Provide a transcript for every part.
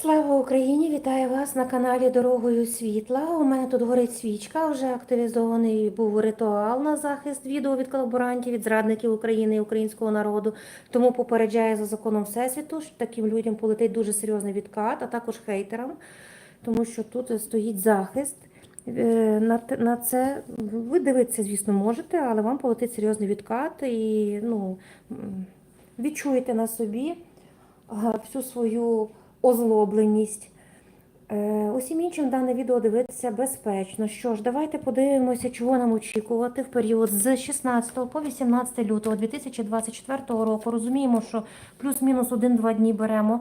Слава Україні! Вітаю вас на каналі Дорогою Світла. У мене тут горить свічка. Вже активізований був ритуал на захист відео від колаборантів, від зрадників України і українського народу. Тому попереджаю за законом Всесвіту, що таким людям полетить дуже серйозний відкат, а також хейтерам, тому що тут стоїть захист. Е, На, це ви дивитися, звісно, можете, але вам полетить серйозний відкат і ну, відчуєте на собі всю свою озлобленість. Е, Усім іншим дане відео дивитися безпечно. Що ж, давайте подивимося, чого нам очікувати в період з 16 по 18 лютого 2024 року. Розуміємо, що плюс-мінус 1-2 дні беремо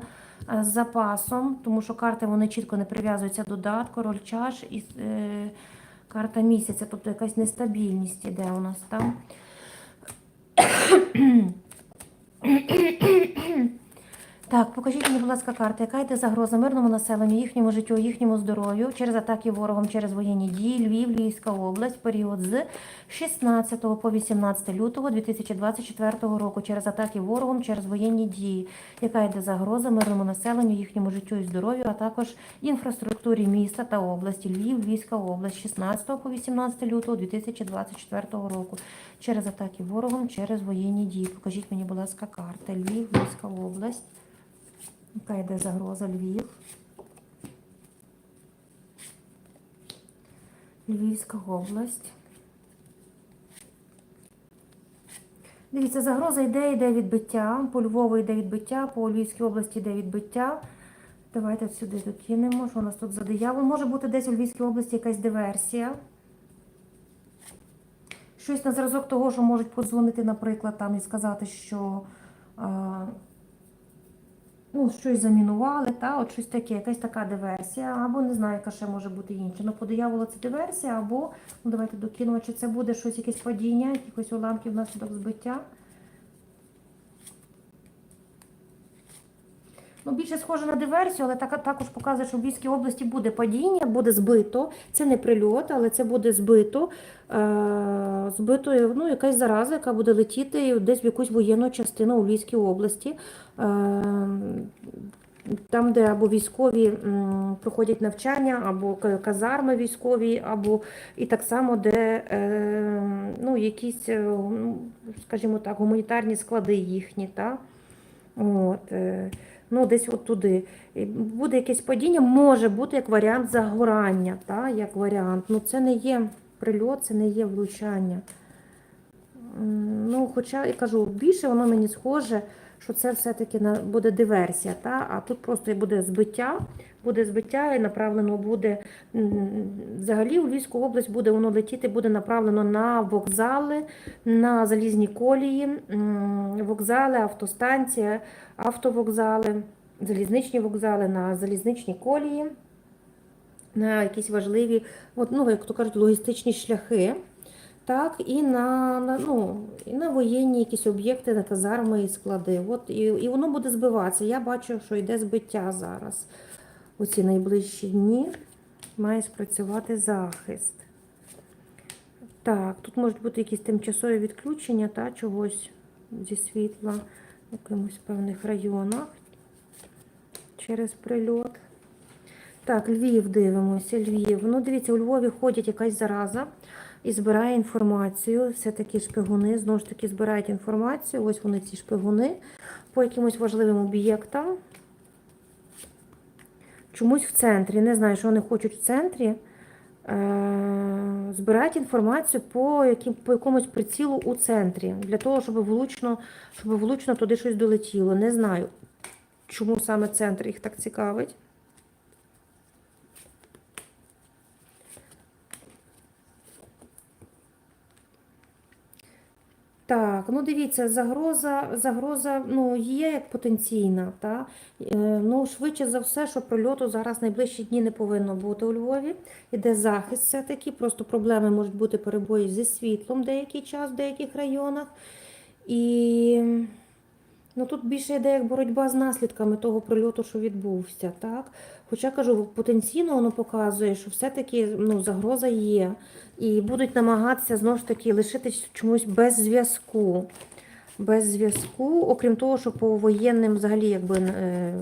е, з запасом, тому що карти вони чітко не прив'язуються до дат, король чаш і е, карта місяця, тобто якась нестабільність іде у нас там. Так, покажіть мені, будь ласка, карти, яка йде загроза мирному населенню, їхньому життю, їхньому здоров'ю через атаки ворогом, через воєнні дії, Львів, Львівська область, період з 16 по 18 лютого 2024 року, через атаки ворогом, через воєнні дії, яка йде загроза мирному населенню, їхньому життю і здоров'ю, а також інфраструктурі міста та області, Львів, Львівська область, 16 по 18 лютого 2024 року, через атаки ворогом, через воєнні дії. Покажіть мені, будь ласка, карти. Львів, Львівська область. Яка йде загроза Львів? Львівська область. Дивіться, загроза йде, йде відбиття. По Львову йде відбиття, по Львівській області йде відбиття. Давайте сюди докинемо. Що у нас тут за диявол? Може бути десь у Львівській області якась диверсія. Щось на зразок того, що можуть подзвонити, наприклад, там і сказати, що. Ну, щось замінували, та, от щось таке, якась така диверсія, або не знаю, яка ще може бути інша. Ну, по дияволу це диверсія, або, ну давайте докинемо, чи це буде щось, якесь падіння, якихось уламків внаслідок збиття. Ну, більше схоже на диверсію, але так, також показує, що в Львівській області буде падіння, буде збито. Це не прильот, але це буде збито. Е, збито ну, якась зараза, яка буде летіти десь в якусь воєнну частину у Львівській області. Е, там, де або військові проходять навчання, або казарми військові, або і так само, де е, ну, якісь, е, ну, скажімо так, гуманітарні склади їхні. Та? От, е, ну, десь от туди. І Буде якесь падіння, може бути як варіант загорання, та? як варіант. Ну, це не є прильот, це не є влучання. Ну, хоча я кажу, більше воно мені схоже, що це все-таки буде диверсія, та? а тут просто буде збиття, буде збиття і направлено буде взагалі у Львівську область буде воно летіти, буде направлено на вокзали, на залізні колії, вокзали, автостанція, автовокзали, залізничні вокзали, на залізничні колії, на якісь важливі, от, ну, як то кажуть, логістичні шляхи. Так, і на, на, ну, і на воєнні якісь об'єкти, на казарми і склади. От, і, і воно буде збиватися. Я бачу, що йде збиття зараз. У ці найближчі дні має спрацювати захист. Так, тут можуть бути якісь тимчасові відключення та, чогось зі світла в якимось певних районах через прильот. Так, Львів дивимося, Львів. Ну, дивіться, у Львові ходять якась зараза і збирає інформацію. Все-таки шпигуни, знову ж таки, збирають інформацію. Ось вони ці шпигуни по якимось важливим об'єктам. Чомусь в центрі. Не знаю, що вони хочуть в центрі. Е, збирають інформацію по, яким, по якомусь прицілу у центрі, для того, щоб влучно, щоб влучно туди щось долетіло. Не знаю, чому саме центр їх так цікавить. Так, ну дивіться, загроза, загроза ну, є як потенційна. Та? Е, Ну, швидше за все, що прильоту зараз найближчі дні не повинно бути у Львові. Іде захист все-таки, просто проблеми можуть бути перебої зі світлом деякий час в деяких районах. І ну, тут більше йде як боротьба з наслідками того прильоту, що відбувся. Так? Хоча кажу, потенційно воно показує, що все-таки ну, загроза є. І будуть намагатися знову ж таки лишитись чомусь без зв'язку. Без зв'язку, окрім того, що по воєнним взагалі якби е,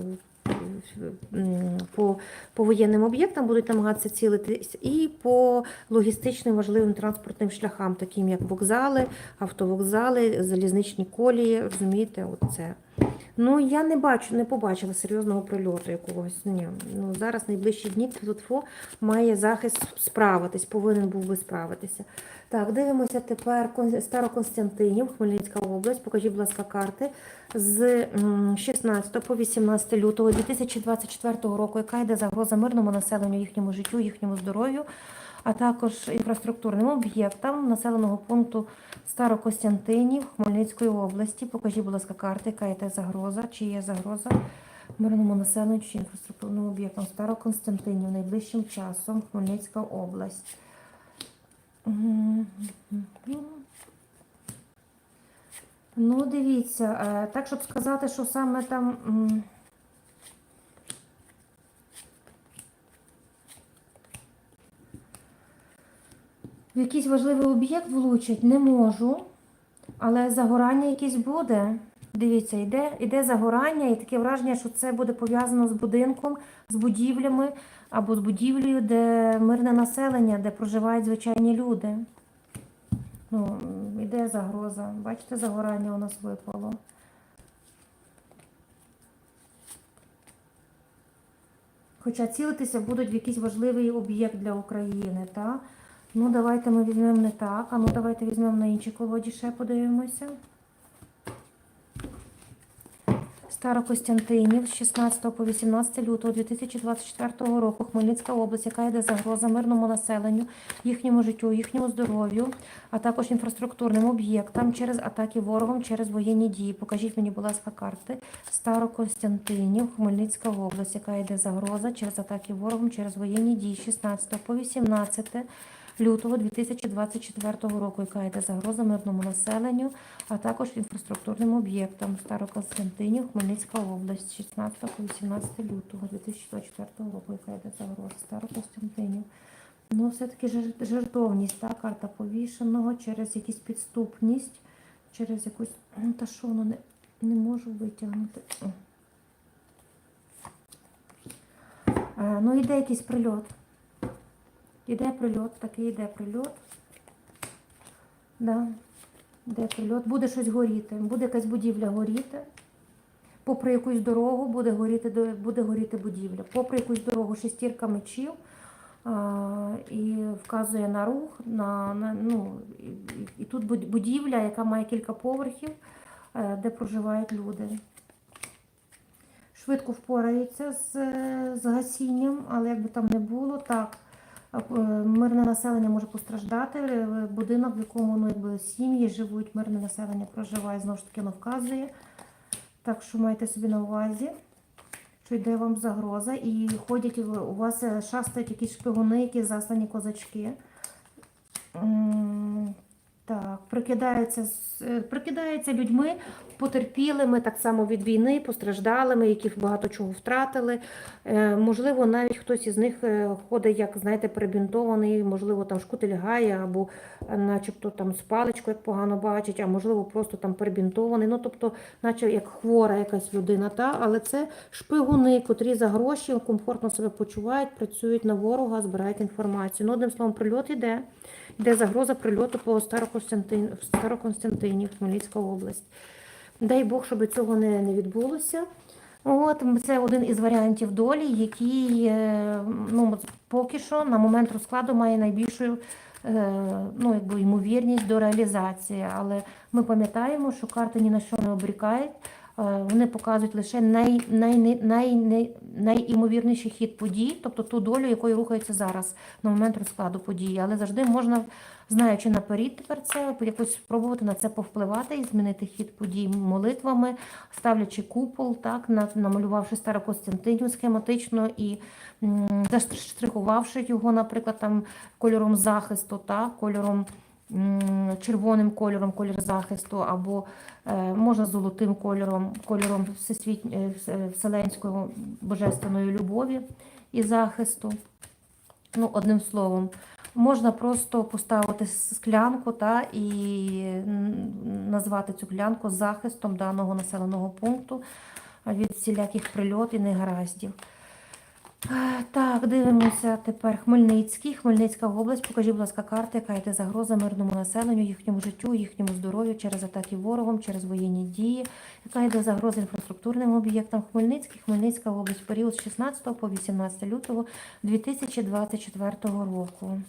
по, по воєнним об'єктам будуть намагатися цілитись, і по логістичним важливим транспортним шляхам, таким як вокзали, автовокзали, залізничні колії. Розумієте, оце. Ну я не бачу, не побачила серйозного прильоту якогось. Ні. Ну зараз найближчі дні ТФО має захист справитись, повинен був би справитися. Так, дивимося тепер Староконстантинів, Хмельницька область. Покажіть, будь ласка, карти з 16 по 18 лютого 2024 року, яка йде загроза мирному населенню, їхньому життю, їхньому здоров'ю, а також інфраструктурним об'єктам населеного пункту Старокостянтинів Хмельницької області. Покажіть, будь ласка, карти, яка йде загроза, чи є загроза мирному населенню чи інфраструктурним об'єктам Староконстантинів найближчим часом Хмельницька область. Ну, дивіться, е, так, щоб сказати, що саме там. В якийсь важливий об'єкт влучить не можу, але загорання якесь буде. Дивіться, йде, йде загорання, і таке враження, що це буде пов'язано з будинком, з будівлями або з будівлею, де мирне населення, де проживають звичайні люди. Ну, іде загроза. Бачите, загорання у нас випало. Хоча цілитися будуть в якийсь важливий об'єкт для України, так? Ну, давайте ми візьмемо не так. А ну давайте візьмемо на іншій колоді ще подивимося. Старокостянтинів з 16 по 18 лютого 2024 року Хмельницька область, яка йде загроза мирному населенню, їхньому життю, їхньому здоров'ю, а також інфраструктурним об'єктам через атаки ворогом, через воєнні дії. Покажіть мені, будь ласка, карти Старокостянтинів, Хмельницька область, яка йде загроза через атаки ворогом, через воєнні дії 16 по 18 лютого 2024 року, яка йде загроза мирному населенню, а також інфраструктурним об'єктам Старокостянтинів, Хмельницька область, 16 по 18 лютого 2024 року, яка йде загроза Старокостянтинів. Ну, все-таки жертовність, та карта повішеного через якусь підступність, через якусь. Ну, Та що воно не, не можу витягнути. Е, ну, іде якийсь прильот. Іде прильот, такий іде прильот. Да. Іде прильот. Буде щось горіти. Буде якась будівля горіти. Попри якусь дорогу буде горіти, буде горіти будівля. Попри якусь дорогу шестірка мечів. А, і вказує на рух, на, на ну, і, і- тут будівля, яка має кілька поверхів, е, де проживають люди. Швидко впорається з, з гасінням, але якби там не було, так. Е, Мирне населення може постраждати. е, Будинок, в якому ну, якби, сім'ї живуть, мирне населення проживає, знову ж таки воно вказує. Так що майте собі на увазі, що йде вам загроза. І ходять у вас е, шастають якісь шпигуни, які заслані козачки. З- е, прикидаються людьми потерпілими так само від війни, постраждалими, які багато чого втратили. Е, Можливо, навіть хтось із них е, ходить, як знаєте, перебінтований, можливо, там шкутильгає або е, начебто там з паличкою, як погано бачить, а можливо, просто там перебінтований. Ну, тобто, наче як хвора якась людина, та? але це шпигуни, котрі за гроші комфортно себе почувають, працюють на ворога, збирають інформацію. Ну, одним словом, прильот іде. Йде загроза прильоту по Старокостянтин... Староконстантинів, Хмельницька область. Дай Бог, щоб цього не, не відбулося. От це один із варіантів долі, який е, ну, поки що на момент розкладу має найбільшу е, ну, якби, ймовірність до реалізації. Але ми пам'ятаємо, що карти ні на що не обрікають. Е, Вони показують лише най, най, най, най, най, найімовірніший хід подій, тобто ту долю, якою рухається зараз на момент розкладу події. Але завжди можна, знаючи наперед тепер це, якось спробувати на це повпливати і змінити хід подій молитвами, ставлячи купол, так, на- намалювавши Старокостянтинів схематично і заштрихувавши його, наприклад, там кольором захисту, так, кольором. Червоним кольором, колір захисту, або е, можна золотим кольором, кольором е, е, вселенської божественної любові і захисту. Ну, одним словом, можна просто поставити склянку та, і назвати цю склянку захистом даного населеного пункту. від всіляких прильотів і негараздів. Е, Так, дивимося тепер Хмельницький, Хмельницька область. Покажіть, будь ласка, карти, яка йде загроза мирному населенню, їхньому життю, їхньому здоров'ю через атаки ворогом, через воєнні дії, яка йде загроза інфраструктурним об'єктам Хмельницький, Хмельницька область період з 16 по 18 лютого 2024 року.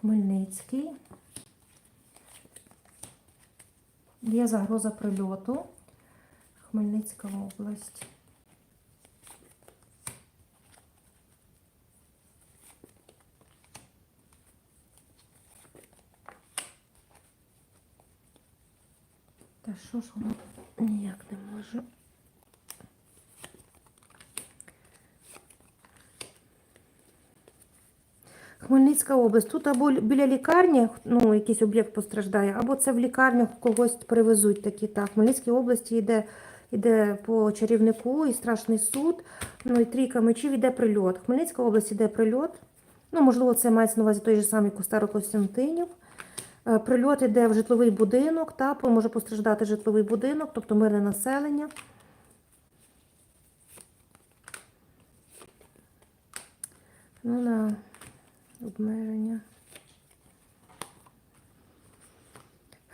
Хмельницький. Є загроза прильоту. Хмельницька область. Та що ж воно ніяк не може. Хмельницька область. Тут або біля лікарні ну, якийсь об'єкт постраждає, або це в лікарню когось привезуть такі. Так, в Хмельницькій області йде, йде по чарівнику і страшний суд. Ну і трійка мечів йде прильот. Хмельницька область йде прильот. Ну, можливо, це мається на увазі той же самий Старокостянтинів. Е, Прильот іде в житловий будинок, та може постраждати житловий будинок, тобто мирне населення. Ну на обмеження.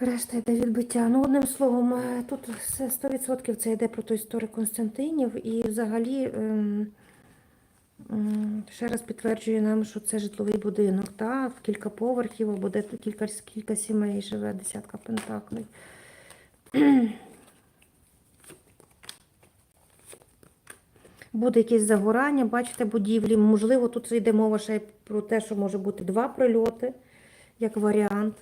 Решта йде відбиття. Ну, одним словом, е, тут все 100% це йде про той історик Константинів. І взагалі ем, ще раз підтверджує нам, що це житловий будинок, та, в кілька поверхів, або де кілька, кілька сімей живе, десятка пентаклей. Буде якесь загорання, бачите, будівлі. Можливо, тут йде мова ще про те, що може бути два прильоти, як варіант.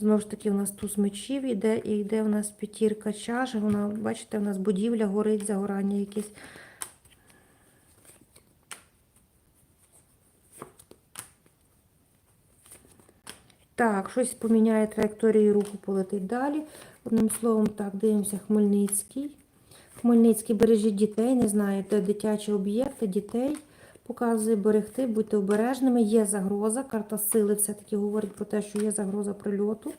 Знову ж таки, у нас туз мечів іде, і йде у нас п'ятірка чаш. Вона, бачите, у нас будівля горить, загорання якесь. Так, щось поміняє траєкторію руху, полетить далі. Одним словом, так, дивимося, Хмельницький. Хмельницький бережіть дітей, не знаю, де дитячі об'єкти, дітей. Показує берегти, будьте обережними. Є загроза. Карта сили все-таки говорить про те, що є загроза прильоту.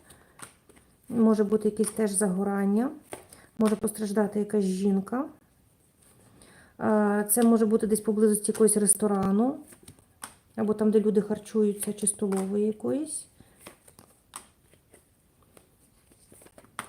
Може бути якесь теж загорання, може постраждати якась жінка. Це може бути десь поблизості якогось ресторану, або там, де люди харчуються, чи столової якоїсь.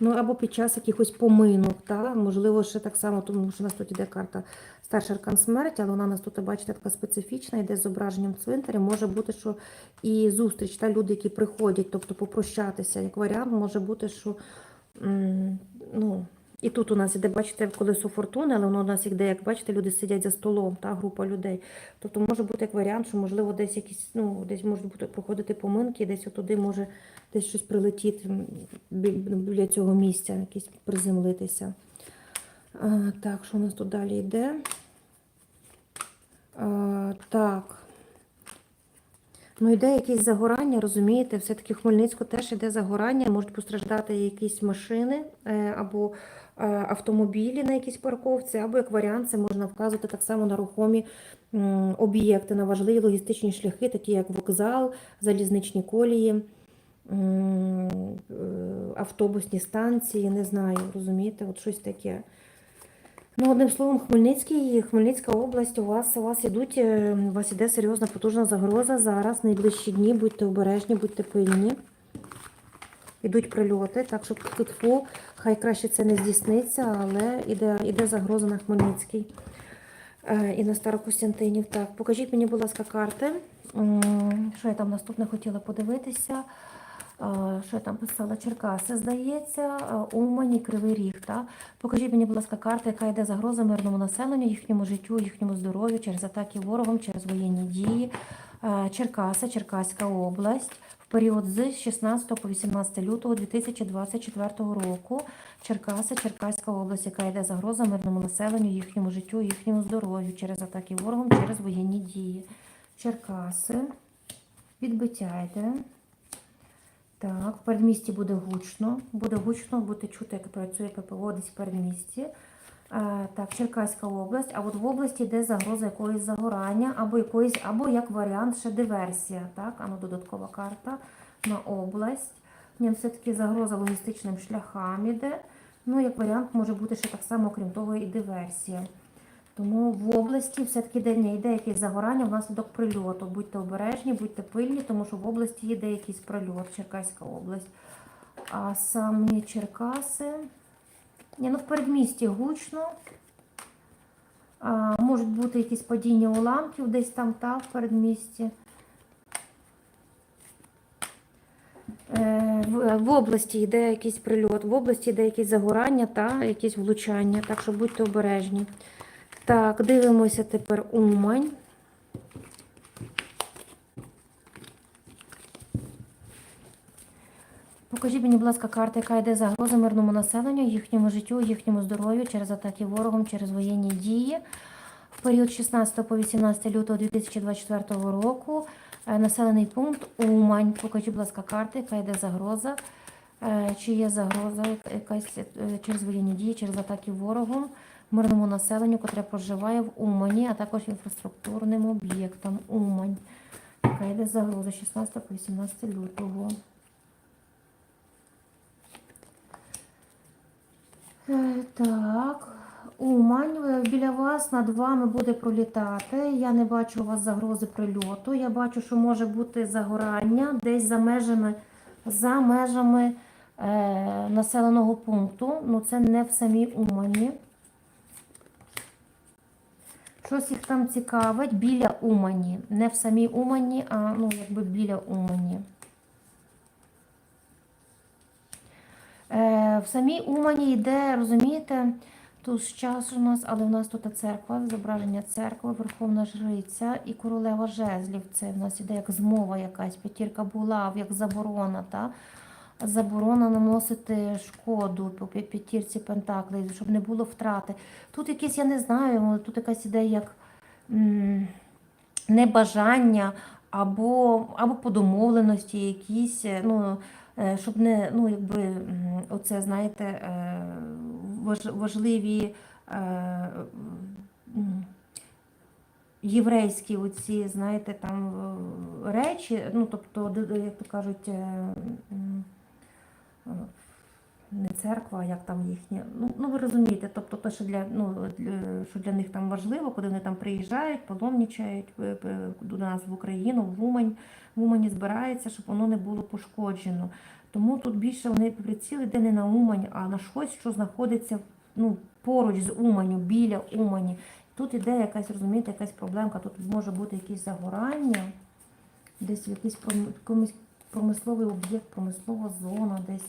Ну, або під час якихось поминок, та? можливо, ще так само, тому що у нас тут іде карта старший аркан смерті, але вона у нас тут, бачите, така специфічна, йде з зображенням цвинтаря. Може бути, що і зустріч, та люди, які приходять, тобто попрощатися, як варіант, може бути, що ну, і тут у нас іде, бачите, колесо фортуни, але воно у нас іде, як бачите, люди сидять за столом, та група людей. Тобто може бути як варіант, що можливо десь якісь, ну, десь можуть бути проходити поминки, десь отуди може десь щось прилетіти біля цього місця, якесь приземлитися. А, так, що у нас тут далі йде? А, так. Ну, йде якесь загорання, розумієте, все-таки Хмельницьку теж йде загорання, можуть постраждати якісь машини е, або автомобілі на якійсь парковці, або як варіант, це можна вказувати так само на рухомі об'єкти, на важливі логістичні шляхи, такі як вокзал, залізничні колії, е, автобусні станції, не знаю, розумієте, от щось таке. Ну, одним словом, Хмельницький, Хмельницька область, у вас, у вас ідуть, е, у вас іде серйозна потужна загроза. Зараз найближчі дні, будьте обережні, будьте пильні. Ідуть прильоти, так що тьфу, хай краще це не здійсниться, але іде, іде загроза на Хмельницький е, і на Старокостянтинів. Так, покажіть мені, будь ласка, карти. Що я там наступне хотіла подивитися? Е, Що я там писала? Черкаси, здається, е, Умань і Кривий Ріг. Та? Покажіть мені, будь ласка, карта, яка йде загроза мирному населенню, їхньому життю, їхньому здоров'ю через атаки ворогом, через воєнні дії. Черкаси, Черкаська область. Період з 16 по 18 лютого 2024 року Черкаси, Черкаська область, яка йде загроза мирному населенню, їхньому життю, їхньому здоров'ю через атаки ворогом, через воєнні дії. Черкаси, відбиття йде. Так, в передмісті буде гучно. Буде гучно, буде чути, як працює ППО десь в передмісті. Е, так, Черкаська область. А от в області йде загроза якоїсь загорання, або якоїсь, або як варіант ще диверсія. Так, а ну додаткова карта на область. Ні, все-таки загроза логістичним шляхам іде. Ну, як варіант, може бути ще так само, крім того, і диверсія. Тому в області все-таки не йде якесь загорання внаслідок прильоту. Будьте обережні, будьте пильні, тому що в області йде якийсь прильот, Черкаська область. А самі Черкаси. Ні, ну в передмісті гучно. А, можуть бути якісь падіння уламків десь там, та, в передмісті. Е, В, в області йде якийсь прильот, в області йде якесь загорання та якісь влучання, так що будьте обережні. Так, дивимося тепер Умань. Покажіть мені, будь ласка, карта, яка йде загроза мирному населенню, їхньому життю, їхньому здоров'ю через атаки ворогом, через воєнні дії. В період 16 по 18 лютого 2024 року е, населений пункт Умань. Покажіть, будь ласка, карта, яка йде загроза. Е, Чи є загроза якась е, через воєнні дії, через атаки ворогом, мирному населенню, котре проживає в Умані, а також інфраструктурним об'єктам Умань. Яка йде загроза 16 по 18 лютого. Так, Умань, е, біля вас над вами буде пролітати. Я не бачу у вас загрози прильоту. Я бачу, що може бути загорання десь за межами, за межами е, населеного пункту. Ну це не в самій Умані. Щось їх там цікавить біля Умані. Не в самій Умані, а ну, якби біля Умані. В самій Умані йде, розумієте, тут час у нас, але у нас тут церква, зображення церкви, Верховна Жриця і королева жезлів. Це в нас іде як змова якась, п'ятірка була, як заборона. Та? Заборона наносити шкоду по п'я- п'ятірці пентаклей, щоб не було втрати. Тут якесь, я не знаю, тут якась ідея як небажання або, або по домовленості якісь, е, ну, е, щоб не, ну, якби, оце, знаєте, е, важливі е, єврейські оці, знаєте, там е, речі, ну, тобто, як то кажуть, е, е, не церква, а як там їхнє. Ну, ну ви розумієте, тобто те, що для, ну, для, що для них там важливо, коли вони там приїжджають, паломничають е, е, до нас в Україну, в Умань, в Умані збирається, щоб воно не було пошкоджено. Тому тут більше вони приціли де не на Умань, а на щось, що знаходиться ну, поруч з Уманю, біля Умані. Тут іде якась, розумієте, якась проблемка, тут може бути якісь загорання, десь якийсь пром- промисловий об'єкт, промислова зона, десь.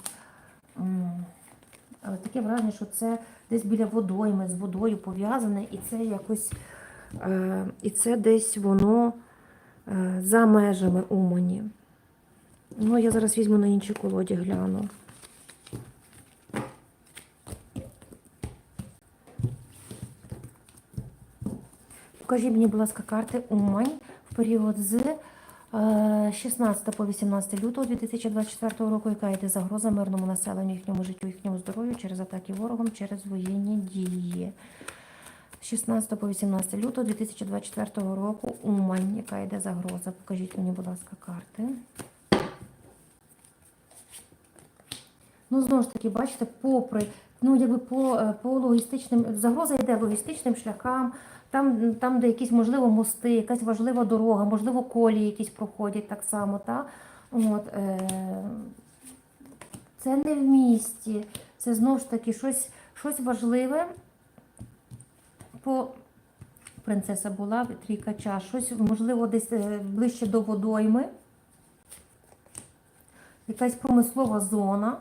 Але таке враження, що це десь біля водойми, з водою пов'язане, і це якось, е, і це десь воно е, за межами Умані. Ну, я зараз візьму на іншій колоді, гляну. Покажіть мені, будь ласка, карти Умань в період з 16 по 18 лютого 2024 року, яка йде загроза мирному населенню, їхньому життю, їхньому здоров'ю через атаки ворогом, через воєнні дії. 16 по 18 лютого 2024 року Умань, яка йде загроза. Покажіть мені, будь ласка, карти. Ну, знову ж таки, бачите, попри, ну, якби по, е, по логістичним, загроза йде логістичним шляхам, там, там, де якісь, можливо, мости, якась важлива дорога, можливо, колії якісь проходять так само. Та? От, е, це не в місті, це знову ж таки щось, щось важливе. По принцеса була, трійка чаш, щось, можливо, десь е, ближче до водойми. Якась промислова зона.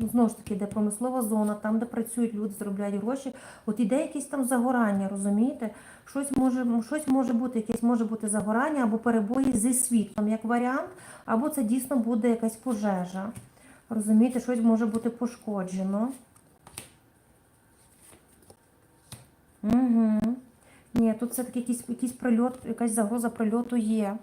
Ну, Знову ж таки, де промислова зона, там, де працюють люди, заробляють гроші. От іде якесь там загорання, розумієте? Щось може, щось може бути, якесь може бути загорання або перебої зі світлом, як варіант, або це дійсно буде якась пожежа. Розумієте, щось може бути пошкоджено. Угу. Ні, тут все-таки якийсь, якийсь прильот, якась загроза прильоту є.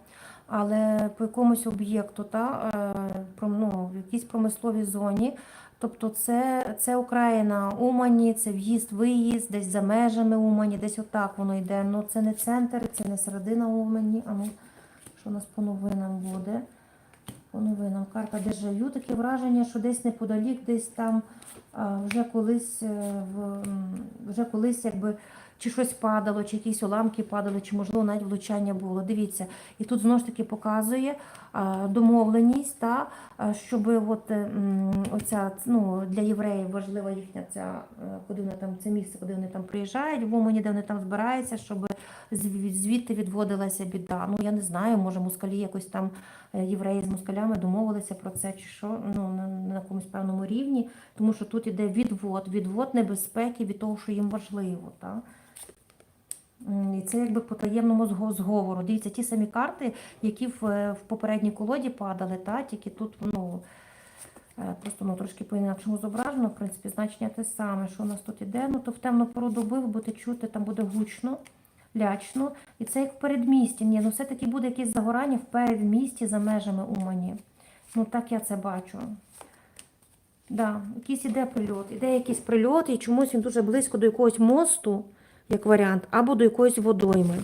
Але по якомусь об'єкту, та, е, ну, в якійсь промисловій зоні. Тобто це, це Україна, Умані, це в'їзд, виїзд, десь за межами Умані, десь отак воно йде. Ну це не центр, це не середина Умані. А ну, що у нас по новинам буде? По новинам карта дежавю, таке враження, що десь неподалік, десь там вже колись е, вже колись якби чи щось падало, чи якісь уламки падали, чи можливо навіть влучання було. Дивіться, і тут знову ж таки показує домовленість, та щоб от е, оця ну для євреїв важлива їхня ця е, куди вони там це місце, куди вони там приїжджають, в Умані, де вони там збираються, щоб звідти відводилася біда. Ну я не знаю, може москалі якось там е, євреї з москалями домовилися про це, чи що ну на, на якомусь певному рівні, тому що тут іде відвод, відвод небезпеки від того, що їм важливо. Та? І це якби по таємному зговору. Дивіться, ті самі карти, які в, е, в попередній колоді падали, та, тільки тут ну, е, просто ну, трошки по-інакшому зображено, в принципі, значення те саме, що у нас тут іде. Ну, то в темну пору доби ви будете чути, там буде гучно, лячно. І це як в передмісті. Ні, ну все-таки буде якесь загорання в передмісті за межами Умані. Ну так я це бачу. Да, якийсь іде прильот. Іде якийсь прильот, і чомусь він дуже близько до якогось мосту, як варіант, або до якоїсь водойми.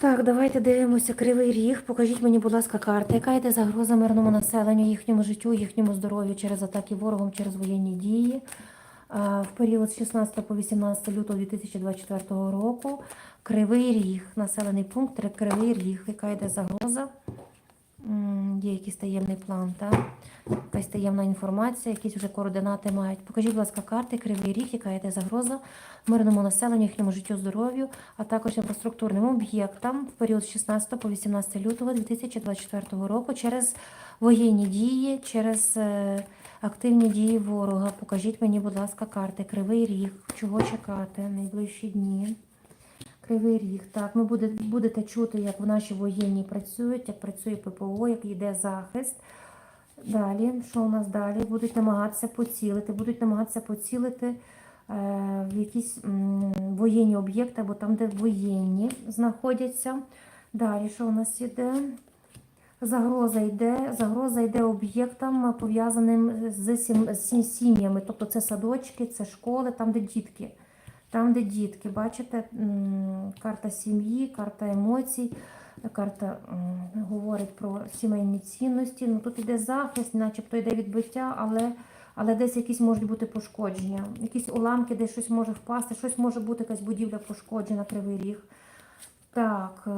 Так, давайте дивимося кривий ріг. Покажіть мені, будь ласка, карта. Яка йде загроза мирному населенню, їхньому життю, їхньому здоров'ю через атаки ворогом, через воєнні дії? В період з 16 по 18 лютого 2024 року Кривий Ріг, населений пункт Кривий Ріг. Яка йде загроза? Є якийсь таємний план, так? Якась таємна інформація, якісь вже координати мають. Покажіть, будь ласка, карти, Кривий Ріг, яка йде загроза мирному населенню, їхньому життю, здоров'ю, а також інфраструктурним об'єктам в період з 16 по 18 лютого 2024 року через воєнні дії, через е, активні дії ворога. Покажіть мені, будь ласка, карти, Кривий Ріг, чого чекати найближчі дні. Кривий ріг. Так, буде, будете чути, як в наші воєнні працюють, як працює ППО, як йде захист. Далі, що у нас далі? Будуть намагатися поцілити, будуть намагатися поцілити е, в якісь м, воєнні об'єкти, або там, де воєнні знаходяться. Далі, що у нас іде? Загроза йде, загроза йде об'єктам, пов'язаним з сім'ями. Тобто це садочки, це школи, там, де дітки. Там, де дітки, бачите, карта сім'ї, карта емоцій, карта говорить про сімейні цінності. Ну тут іде захист, начебто йде відбиття, але, але десь якісь можуть бути пошкодження. Якісь уламки, десь щось може впасти, щось може бути, якась будівля пошкоджена, кривий ріг. Так, е,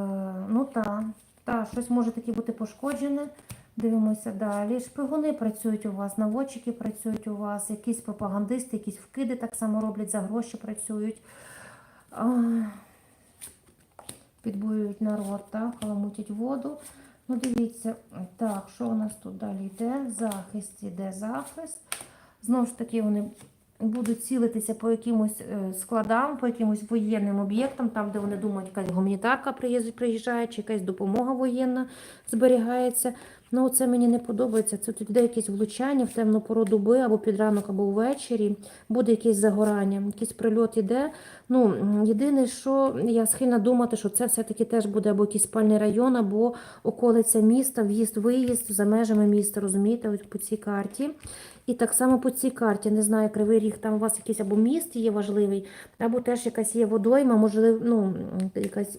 ну так, та, щось може таке бути пошкоджене. Дивимося далі. Шпигуни працюють у вас, наводчики працюють у вас, якісь пропагандисти, якісь вкиди так само роблять, за гроші працюють. Підбурюють народ, так, каламутять воду. Ну, дивіться, так, що у нас тут далі йде? Захист іде захист. Знову ж таки, вони будуть цілитися по якимось е, складам, по якимось воєнним об'єктам, там, де вони думають, якась гуманітарка приїжджає, чи якась допомога воєнна зберігається. Ну, це мені не подобається. Це тут йде якесь влучання в темну пору доби, або під ранок, або ввечері. Буде якесь загорання, якийсь прильот іде. Ну, єдине, що я схильна думати, що це все-таки теж буде або якийсь спальний район, або околиця міста, в'їзд-виїзд за межами міста, розумієте, ось по цій карті. І так само по цій карті, не знаю, Кривий Ріг, там у вас якийсь або міст є важливий, або теж якась є водойма, можливо, ну, якась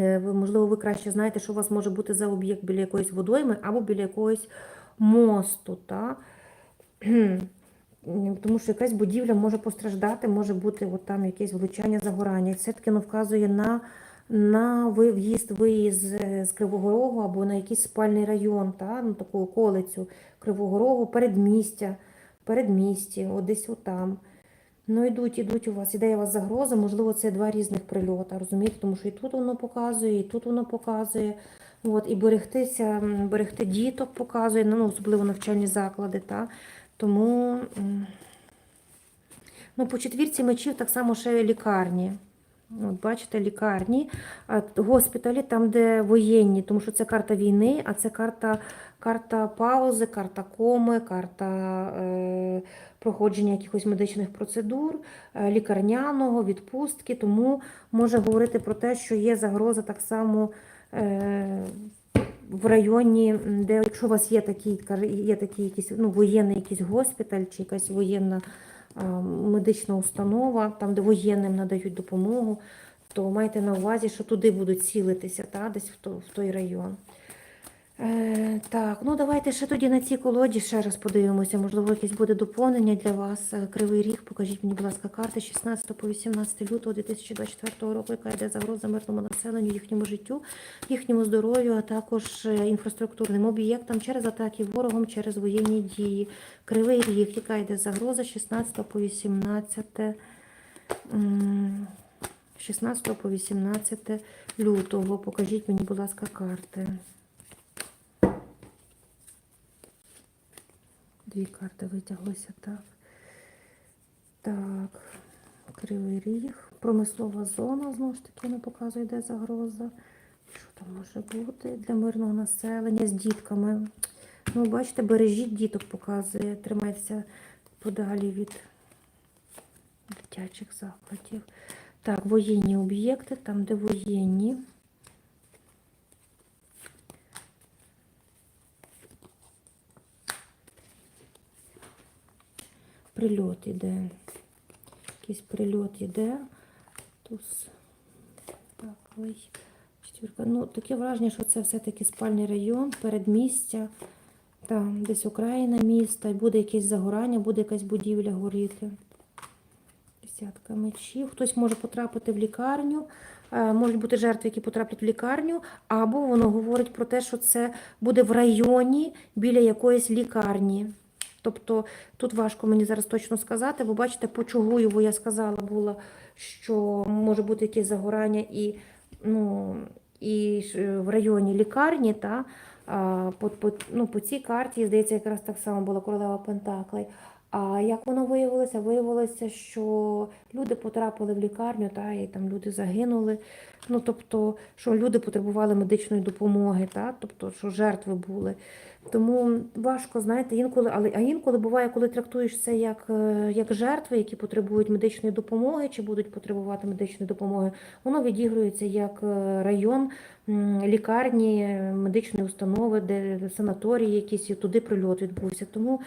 ви, Можливо, ви краще знаєте, що у вас може бути за об'єкт біля якоїсь водойми або біля якогось мосту. Та? Тому що якась будівля може постраждати, може бути от там якесь влучання загорання. І це таки вказує на, на в'їзд, виїзд з Кривого Рогу або на якийсь спальний район, та? ну, таку околицю Кривого Рогу, передмістя, передмісті, от десь отам. Ну, йдуть, ідуть у вас, іде у вас загроза, можливо, це два різних прильота, розумієте, тому що і тут воно показує, і тут воно показує. От, і берегтися, берегти діток показує, ну, особливо навчальні заклади. Та? Тому ну, по четвірці мечів так само ще лікарні. От, бачите, лікарні, а госпіталі, там, де воєнні, тому що це карта війни, а це карта, карта паузи, карта коми, карта е, проходження якихось медичних процедур, е, лікарняного, відпустки. Тому може говорити про те, що є загроза так само е, в районі, де якщо у вас є такий, є такий якийсь ну, воєнний якийсь госпіталь чи якась воєнна медична установа, там, де воєнним надають допомогу, то майте на увазі, що туди будуть цілитися, та, десь в той район. Е, так, ну давайте ще тоді на цій колоді ще раз подивимося. Можливо, якесь буде доповнення для вас. Е, Кривий ріг, покажіть мені, будь ласка, карти 16 по 18 лютого 2024 року, яка йде загроза мирному населенню, їхньому життю, їхньому здоров'ю, а також е, інфраструктурним об'єктам через атаки ворогом, через воєнні дії. Кривий ріг, яка йде загроза 16 по 18 16 по 18 лютого. Покажіть мені, будь ласка, карти. Дві карти витяглися, так. Так, Кривий Ріг. Промислова зона, знову ж таки, не показує, де загроза. Що там може бути для мирного населення з дітками? Ну, бачите, бережіть діток показує. Тримайтеся подалі від дитячих закладів. Так, воєнні об'єкти, там, де воєнні. Прильот іде. Якийсь прильот іде. Туз. Так, ой. Четвірка. Ну, таке враження, що це все-таки спальний район, передмістя. Там десь окраїна міста, і буде якесь загорання, буде якась будівля горіти. Десятка мечів. Хтось може потрапити в лікарню. Е, Можуть бути жертви, які потраплять в лікарню, або воно говорить про те, що це буде в районі біля якоїсь лікарні. Тобто тут важко мені зараз точно сказати, бо бачите, по Чугуєву я сказала було, що може бути якесь загорання і, ну, і в районі лікарні, та, а, по, по, ну, по цій карті, здається, якраз так само була королева Пентаклей. А як воно виявилося? Виявилося, що люди потрапили в лікарню, та, і там люди загинули. Ну, тобто, що люди потребували медичної допомоги, та, тобто, що жертви були. Тому важко, знаєте, інколи, але а інколи буває, коли трактуєш це як, е, як жертви, які потребують медичної допомоги чи будуть потребувати медичної допомоги, воно відігрується як е, район лікарні, медичної установи, де санаторії якісь і туди прильот відбувся. Тому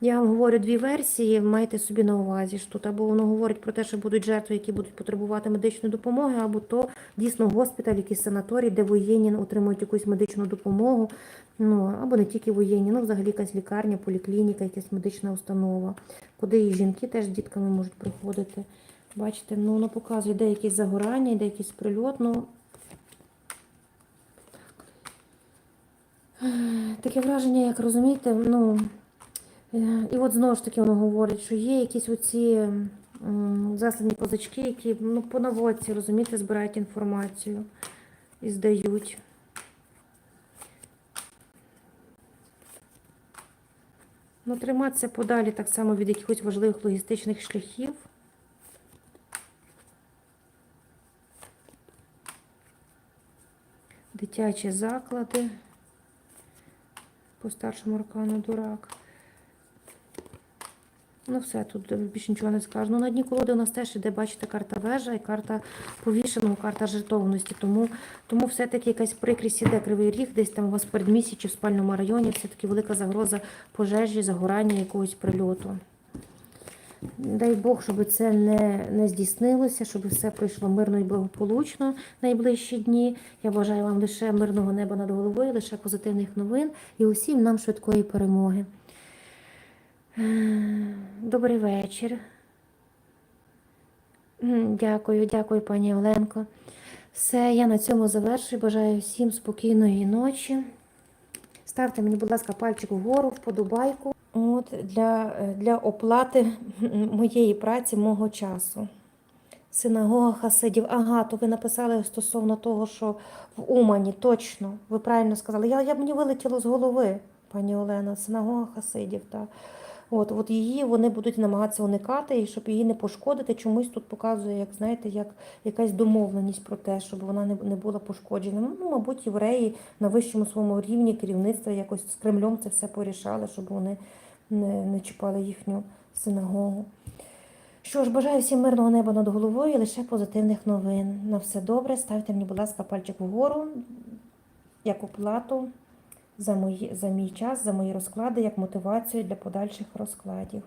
я вам говорю дві версії, майте собі на увазі, що тут або воно говорить про те, що будуть жертви, які будуть потребувати медичної допомоги, або то дійсно госпіталь, якийсь санаторій, де воєнні отримують якусь медичну допомогу. Ну, або не тільки воєнні, ну взагалі якась лікарня, поліклініка, якась медична установа, куди і жінки теж з дітками можуть приходити. Бачите, ну воно показує, де якісь загорання, де якийсь прильот. Ну, таке враження, як розумієте, ну, і от знову ж таки воно говорить, що є якісь оці м, заслані позички, які ну, по наводці, розумієте, збирають інформацію і здають. Ну, триматися подалі так само від якихось важливих логістичних шляхів. Дитячі заклади. По старшому аркану дурак. Ну, все, тут більше нічого не скажу. Ну, на дні колоди у нас теж іде, бачите, карта вежа і карта повішеного, карта жертовності. Тому, тому все-таки якась прикрість іде кривий ріг, десь там у вас в передмісті чи в спальному районі, все-таки велика загроза пожежі, загорання якогось прильоту. Дай Бог, щоб це не, не здійснилося, щоб все пройшло мирно і благополучно найближчі дні. Я бажаю вам лише мирного неба над головою, лише позитивних новин і усім нам швидкої перемоги. Добрий вечір. Дякую, дякую, пані Оленко. Все, я на цьому завершую. Бажаю всім спокійної ночі. Ставте мені, будь ласка, пальчик вгору, вподобайку. От для, е, для оплати моєї праці, мого часу. Синагога Хасидів. Ага, то ви написали стосовно того, що в Умані, точно, ви правильно сказали. Я, я мені вилетіло з голови, пані Олена, синагога Хасидів. Так. От, от її вони будуть намагатися уникати, і щоб її не пошкодити, чомусь тут показує, як знаєте, як якась домовленість про те, щоб вона не, не була пошкоджена. Ну, мабуть, євреї на вищому своєму рівні керівництва якось з Кремлем це все порішали, щоб вони не, не чіпали їхню синагогу. Що ж, бажаю всім мирного неба над головою і лише позитивних новин. На все добре. Ставте мені, будь ласка, пальчик вгору як оплату за, мої, за мій час, за мої розклади, як мотивацію для подальших розкладів.